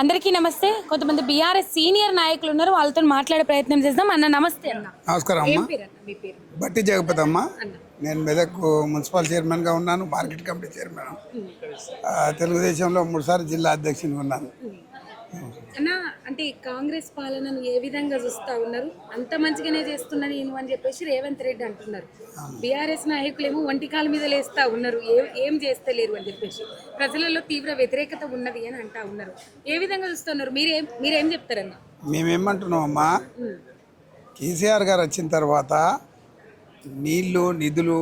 అందరికీ నమస్తే. కొంతమంది బీఆర్ఎస్ సీనియర్ నాయకులు ఉన్నారు. వాళ్ళతో మాట్లాడే ప్రయత్నం చేద్దాం. అన్న నమస్తే అన్న. నమస్కారం అమ్మ. బట్టి జగపతి అమ్మ. నేను మెదక్ మున్సిపల్ చైర్మన్గా ఉన్నాను. Market committee chairman. తెలుగుదేశంలో మూడుసార్లు జిల్లా అధ్యక్షునిగా ఉన్నాను. ఈ కాంగ్రెస్ పాలనను ఏ విధంగా చూస్తా ఉన్నారు? అంత మంచిగానే చేస్తున్నా నేను అని చెప్పేసి రేవంత్ రెడ్డి అంటున్నారు. బీఆర్ఎస్ నాయకులేమో ఒంటికాల మీద లేస్తా ఉన్నారు. ఏ ఏం చేస్తలేరు అని చెప్పేసి. ప్రజలలో తీవ్ర వ్యతిరేకత ఉన్నది అని అంటా ఉన్నారు. ఏ విధంగా చూస్తున్నారు మీరేం మీరేం చెప్తారన్న మేమేమంటున్నాం అమ్మా కేసీఆర్ గారు వచ్చిన తర్వాత నీళ్ళు నిధులు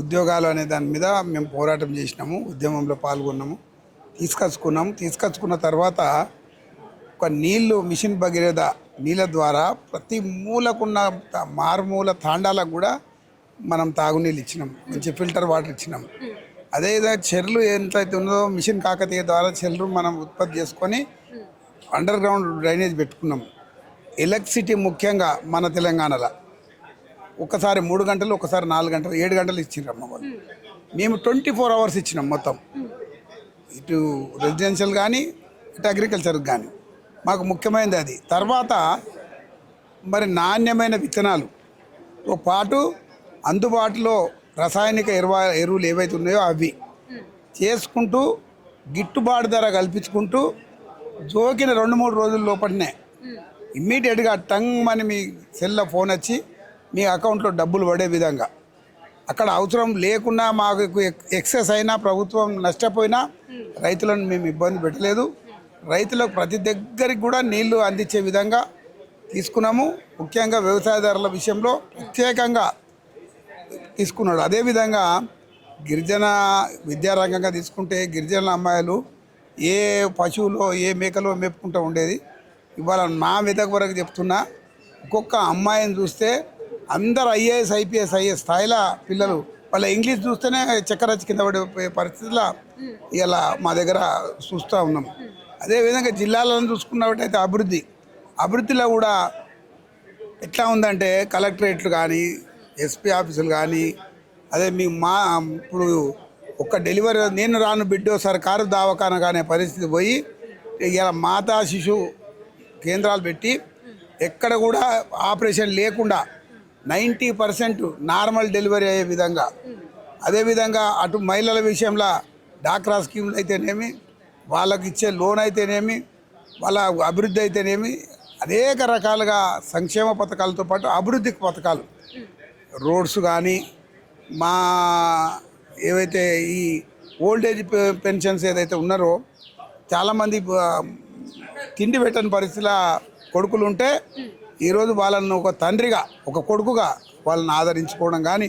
ఉద్యోగాలు అనే దాని మీద మేము పోరాటం చేసినాము. ఉద్యమంలో పాల్గొన్నాము. తీసుకొచ్చుకున్నాము. తీసుకొచ్చుకున్న తర్వాత ఒక నీళ్ళు మిషన్ భగీరథ నీళ్ళ ద్వారా ప్రతి మూలకున్న మారుమూల తాండాలకు కూడా మనం తాగునీళ్ళు ఇచ్చినాం. మంచి ఫిల్టర్ వాటర్ ఇచ్చినాం. అదేవిధంగా చెర్లు ఎంతైతే ఉన్నదో మిషన్ కాకతీయ ద్వారా చెర్లు మనం ఉత్పత్తి చేసుకొని అండర్ గ్రౌండ్ డ్రైనేజ్ పెట్టుకున్నాం. ఎలక్ట్రిసిటీ ముఖ్యంగా మన తెలంగాణలో. ఒకసారి మూడు గంటలు ఒకసారి నాలుగు గంటలు ఏడు గంటలు ఇచ్చిరమ్మ వాళ్ళు. మేము ట్వంటీ ఫోర్ అవర్స్ ఇచ్చినాం మొత్తం. ఇటు రెసిడెన్షియల్ కానీ ఇటు అగ్రికల్చర్ కానీ మాకు ముఖ్యమైనది అది. తర్వాత మరి నాణ్యమైన విత్తనాలు. తో పాటు అందుబాటులో రసాయనిక ఎరువ ఎరువులు ఏవైతే ఉన్నాయో అవి. చేసుకుంటూ గిట్టుబాటు ధర కల్పించుకుంటూ జోకిన రెండు మూడు రోజుల లోపలనే ఇమ్మీడియట్గా టంగ్ అని మీ సెల్లో ఫోన్ వచ్చి మీ అకౌంట్లో డబ్బులు పడే విధంగా. అక్కడ అవసరం లేకున్నా మాకు ఎక్- ఎక్సెస్ అయినా ప్రభుత్వం నష్టపోయినా రైతులను మేము ఇబ్బంది పెట్టలేదు. రైతులకు ప్రతి దగ్గరికి కూడా నీళ్ళు అందించే విధంగా తీసుకున్నాము. ముఖ్యంగా వ్యవసాయదారుల విషయంలో ప్రత్యేకంగా తీసుకున్నాడు. అదేవిధంగా గిరిజన విద్యారంగంగా తీసుకుంటే గిరిజన అమ్మాయిలు ఏ పశువులో ఏ మేకలో మేపుకుంటూ ఉండేది. ఇవాళ నా మెదక్ వరకు చెప్తున్నా ఒక్కొక్క అమ్మాయిని చూస్తే అందరు ఐఏఎస్ ఐపీఎస్ అయ్యే స్థాయిలో పిల్లలు వాళ్ళ ఇంగ్లీష్ చూస్తేనే చక్కరచ్చి కింద పడే పరిస్థితిలో ఇలా మా దగ్గర చూస్తూ ఉన్నాము అదేవిధంగా జిల్లాలను చూసుకున్నట్టయితే అభివృద్ధి. అభివృద్ధిలో కూడా ఎట్లా ఉందంటే కలెక్టరేట్లు కానీ ఎస్పీ ఆఫీసులు కానీ అదే మీ మా ఇప్పుడు ఒక డెలివరీ నేను రాను బిడ్డో సర్కారు దవాఖాన కానీ పరిస్థితి పోయి ఇలా మాతా శిశు కేంద్రాలు పెట్టి ఎక్కడ కూడా ఆపరేషన్ లేకుండా నైంటీ పర్సెంట్ నార్మల్ డెలివరీ అయ్యే విధంగా. అదేవిధంగా అటు మహిళల విషయంలో డాక్రా స్కీమ్లు అయితేనేమి వాళ్ళకి ఇచ్చే లోన్ అయితేనేమి వాళ్ళ అభివృద్ధి అయితేనేమి అనేక రకాలుగా సంక్షేమ పథకాలతో పాటు అభివృద్ధి పథకాలు. రోడ్స్ కానీ మా ఏవైతే ఈ ఓల్డేజ్ పెన్షన్స్ ఏదైతే ఉన్నారో చాలామంది తిండి పెట్టని పరిస్థితిలో కొడుకులు ఉంటే ఈరోజు వాళ్ళను ఒక తండ్రిగా ఒక కొడుకుగా వాళ్ళని ఆదరించుకోవడం కానీ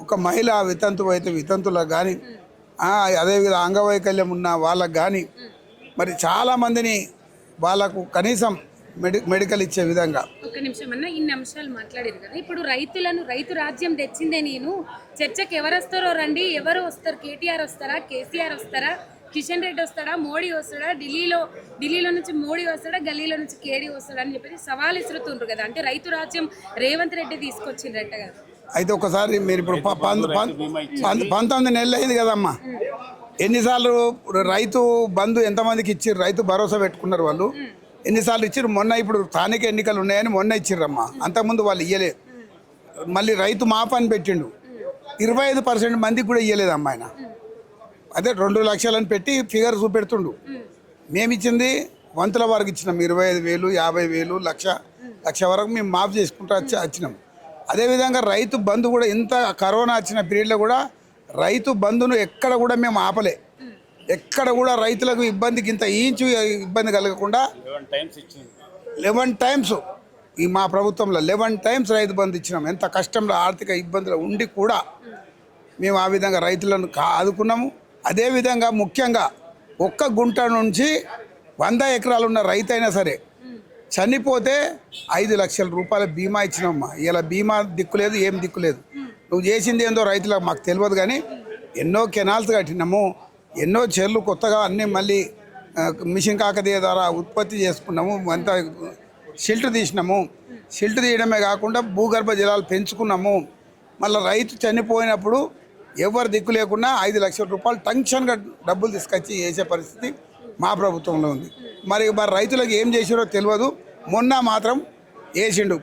ఒక మహిళ వితంతు అయితే వితంతులకు కానీ అదేవిధంగా అంగవైకల్యం ఉన్న వాళ్ళకు కానీ మరి చాలామందిని వాళ్ళకు కనీసం మెడి మెడికల్ ఇచ్చే విధంగా. ఒక నిమిషం అన్న ఇన్ని అంశాలు మాట్లాడారు కదా. ఇప్పుడు రైతులను రైతు రాజ్యం తెచ్చిందే నేను. చర్చకి ఎవరు వస్తారో రండి. ఎవరు వస్తారు? కేటీఆర్ వస్తారా? కేసీఆర్ వస్తారా? కిషన్ రెడ్డి వస్తాడా? మోడీ వస్తాడా? ఢిల్లీలో ఢిల్లీలో నుంచి మోడీ వస్తాడా? గల్లీలో నుంచి కేడీ వస్తాడా? అని చెప్పేసి సవాల్ ఇసురుతుండ్రు కదా. అంటే రైతు రాజ్యం రేవంత్ రెడ్డి తీసుకొచ్చిండ్రట కదా. అయితే ఒకసారి మీరు ఇప్పుడు పంతొమ్మిది నెలలు అయింది కదమ్మా. ఎన్నిసార్లు రైతు బంధు ఎంతమందికి ఇచ్చారు రైతు భరోసా పెట్టుకున్నారు వాళ్ళు? ఎన్నిసార్లు ఇచ్చారు మొన్న ఇప్పుడు స్థానిక ఎన్నికలు ఉన్నాయని మొన్న ఇచ్చిర్రమ్మా. అంతకుముందు వాళ్ళు ఇయ్యలేదు మళ్ళీ రైతు మాపని పెట్టిండు. ఇరవై ఐదు పర్సెంట్ మందికి కూడా ఇయ్యలేదు అమ్మా ఆయన. అదే రెండు లక్షలని పెట్టి ఫిగర్ చూపెడుతుండు. మేము ఇచ్చింది వంతుల వరకు ఇచ్చినాం. ఇరవై ఐదు వేలు యాభై వేలు లక్ష లక్ష వరకు మేము మాఫ్ చేసుకుంటూ వచ్చి వచ్చినాం. అదేవిధంగా రైతు బంధు కూడా ఇంత కరోనా వచ్చిన పీరియడ్లో కూడా రైతు బంధును ఎక్కడ కూడా మేము ఆపలే. ఎక్కడ కూడా రైతులకు ఇబ్బందికి ఇంత ఇంచు ఇబ్బంది కలగకుండా లెవెన్ టైమ్స్ ఈ మా ప్రభుత్వంలో లెవెన్ టైమ్స్ రైతు బంధు ఇచ్చినాం. ఎంత కష్టంలో ఆర్థిక ఇబ్బందులు ఉండి కూడా మేము ఆ విధంగా రైతులను ఆదుకున్నాము. అదేవిధంగా ముఖ్యంగా ఒక్క గుంట నుంచి వంద ఎకరాలు ఉన్న రైతు అయినా సరే చనిపోతే ఐదు లక్షల రూపాయల బీమా ఇచ్చినమ్మా ఇలా బీమా దిక్కులేదు ఏం దిక్కులేదు నువ్వు చేసింది ఏందో రైతులకు మాకు తెలియదు కానీ ఎన్నో కెనాల్స్ కట్టినాము. ఎన్నో చెర్లు కొత్తగా అన్నీ మళ్ళీ మిషన్ కాకతీయ ద్వారా ఉత్పత్తి చేసుకున్నాము. అంత షిల్ట్ తీసినాము. షిల్ట్ తీయడమే కాకుండా భూగర్భ జలాలు పెంచుకున్నాము. మళ్ళీ రైతు చనిపోయినప్పుడు ఎవరు దిక్కు లేకుండా ఐదు లక్షల రూపాయలు టెన్షన్గా డబ్బులు తీసుకొచ్చి వేసే పరిస్థితి మా ప్రభుత్వంలో ఉంది. మరి మరి రైతులకు ఏం చేసిరో తెలియదు. మొన్న మాత్రం వేసిండు.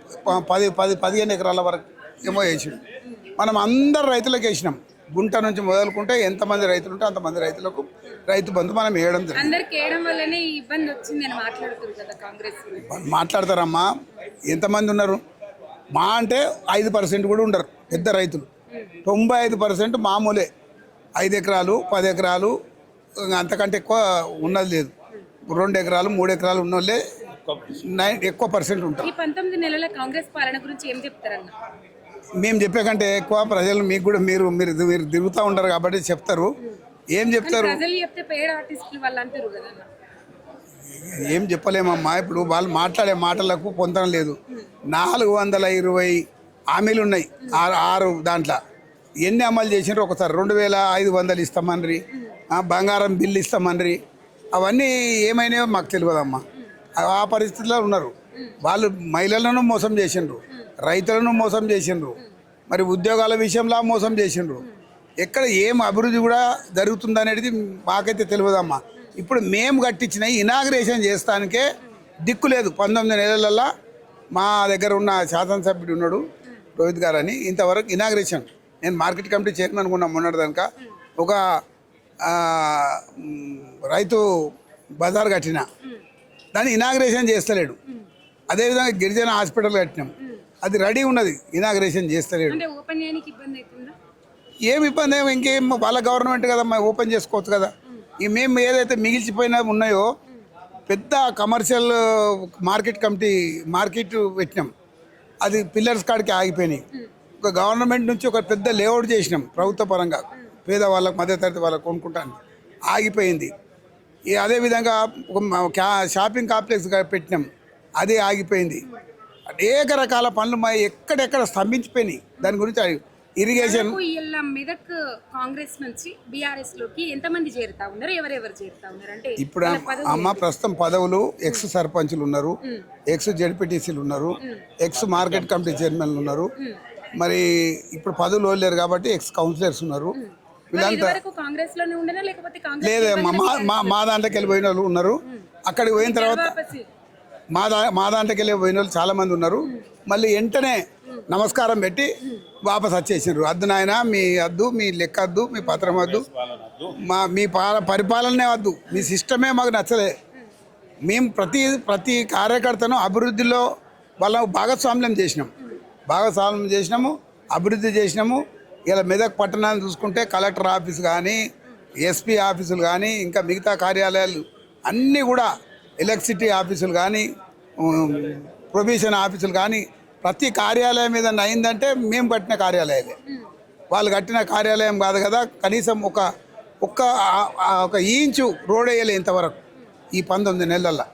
పది పది పదిహేను ఎకరాల వరకు ఏమో వేసిండు. మనం అందరు రైతులకు వేసినాం. గుంట నుంచి మొదలుకుంటే ఎంతమంది రైతులు ఉంటే అంతమంది రైతులకు రైతు బంధు మనం వేయడం జరిగింది. మాట్లాడతారమ్మా. ఎంతమంది ఉన్నారు? మా అంటే ఐదు పర్సెంట్ కూడా ఉండరు. పెద్ద రైతులు. తొంభై ఐదు పర్సెంట్ మామూలే. ఐదు ఎకరాలు పది ఎకరాలు అంతకంటే ఎక్కువ ఉన్నది లేదు. రెండు ఎకరాలు మూడు ఎకరాలు ఉన్నోళ్ళే నైన్ ఎక్కువ పర్సెంట్ ఉంటారు. ఈ పంతొమ్మిది నెలల కాంగ్రెస్ పాలన గురించి ఏం చెప్తారన్న? మేము చెప్పే కంటే ఎక్కువ ప్రజలు మీకు కూడా మీరు మీరు మీరు తిరుగుతూ ఉంటారు కాబట్టి చెప్తారు. ఏం చెప్తారు? ప్రజలు చెప్తే పేడ ఆర్టిస్టులు వాళ్ళు అంటారు కదా అన్న. ఏం చెప్పలేమమ్మా ఇప్పుడు వాళ్ళు మాట్లాడే మాటలకు పొందడం లేదు. నాలుగు వందల ఇరవై హామీలు ఉన్నాయి ఆరు ఆరు దాంట్లో. ఎన్ని అమలు చేసినారు ఒకసారి? రెండు వేల ఐదు వందలు ఇస్తామని బంగారం బిల్లు ఇస్తామని అవన్నీ ఏమైనాయో మాకు తెలియదమ్మా. ఆ- ఆ పరిస్థితిలో ఉన్నారు. వాళ్ళు మహిళలను మోసం చేసిండ్రు. రైతులను మోసం చేసిండ్రు. మరి ఉద్యోగాల విషయంలో మోసం చేసిండ్రు. ఎక్కడ ఏం అభివృద్ధి కూడా జరుగుతుందనేది మాకైతే తెలియదమ్మా. ఇప్పుడు మేము కట్టించిన ఇనాగ్రేషన్ చేస్తానికే దిక్కు లేదు. పంతొమ్మిది నెలలల్లో మా దగ్గర ఉన్న శాసనసభ్యుడు ఉన్నాడు రోహిత్ గారు అని ఇంతవరకు ఇనాగ్రేషన్. నేను మార్కెట్ కమిటీ చైర్మన్ అనుకున్నా మొన్నటి దానిక. ఒక రైతు బజార్ కట్టిన. దాన్ని ఇనాగ్రేషన్ చేస్తలేడు. అదేవిధంగా గిరిజన హాస్పిటల్ కట్టినాం. అది రెడీ ఉన్నది. ఇనాగ్రేషన్ చేస్తలేడు. చేయడానికి ఇబ్బంది అవుతుందా? ఏం ఇబ్బంది ఏమి ఇంకేం వాళ్ళ గవర్నమెంట్ కదా ఓపెన్ చేసుకోవచ్చు కదా. ఈ మేము ఏదైతే మిగిల్చిపోయినా ఉన్నాయో పెద్ద కమర్షియల్ మార్కెట్ కమిటీ మార్కెట్ పెట్టినాం. అది పిల్లర్స్ కాడికి ఆగిపోయినాయి. ఒక గవర్నమెంట్ నుంచి ఒక పెద్ద లేఅవుట్ చేసినాం ప్రభుత్వ పరంగా. పేద వాళ్ళకు మధ్యతరగతి వాళ్ళకు కొనుక్కుంటాను. ఆగిపోయింది. ఈ అదేవిధంగా షాపింగ్ కాంప్లెక్స్ పెట్టినాం. అది ఆగిపోయింది. అనేక రకాల పనులు మా ఎక్కడెక్కడ స్తంభించిపోయినాయి. దాని గురించి ఇరిగేషన్ మెదక్ కాంగ్రెస్ నుంచి బీఆర్ఎస్లోకి ఎంతమంది చేరుతా ఉన్నారు? ఎవరెవరు చేరుతా ఉన్నారు? అంటే ఇప్పుడు అమ్మ ప్రస్తుతం పదవులు ఎక్స్ సర్పంచులు ఉన్నారు. ఎక్స్ జడ్పీటీసీలు ఉన్నారు. ఎక్స్ మార్కెట్ కమిటీ చైర్మన్లు ఉన్నారు. మరి ఇప్పుడు పదవులు లేరు కాబట్టి ఎక్స్ కౌన్సిలర్స్ ఉన్నారు. కాంగ్రెస్లోనే ఉండనా? లేకపోతే కాంగ్రెస్ లేదే మా మా- దాంట్లోకి వెళ్ళి పోయిన వాళ్ళు ఉన్నారు. అక్కడికి పోయిన తర్వాత. మా దా మా దాంట్లోకి వెళ్ళి పోయిన వాళ్ళు చాలా మంది ఉన్నారు. మళ్ళీ వెంటనే నమస్కారం పెట్టి వాపస్ వచ్చేసారు అద్దు నాయన మీ అద్దు మీ లెక్క వద్దు మీ పత్రం వద్దు మా మీ పాల పరిపాలనే వద్దు మీ సిస్టమే మాకు నచ్చలే. మేము ప్రతి ప్రతి కార్యకర్తను అభివృద్ధిలో వాళ్ళ భాగస్వామ్యం చేసినాం. భాగస్వామ్యం చేసినాము అభివృద్ధి చేసినాము. ఇలా మెదక్ పట్టణాన్ని చూసుకుంటే కలెక్టర్ ఆఫీస్ కానీ ఎస్పీ ఆఫీసులు కానీ ఇంకా మిగతా కార్యాలయాలు అన్నీ కూడా ఎలక్ట్రిసిటీ ఆఫీసులు కానీ ప్రొవిజన్ ప్రొవిషన్ ఆఫీసులు కానీ ప్రతి కార్యాలయం మీద అయిందంటే మేము కట్టిన కార్యాలయాలే. వాళ్ళు కట్టిన కార్యాలయం కాదు కదా కనీసం ఒక ఒక్క ఒక ఇంచు రోడ్ వేయలే ఇంతవరకు ఈ పంతొమ్మిది నెలల్లో.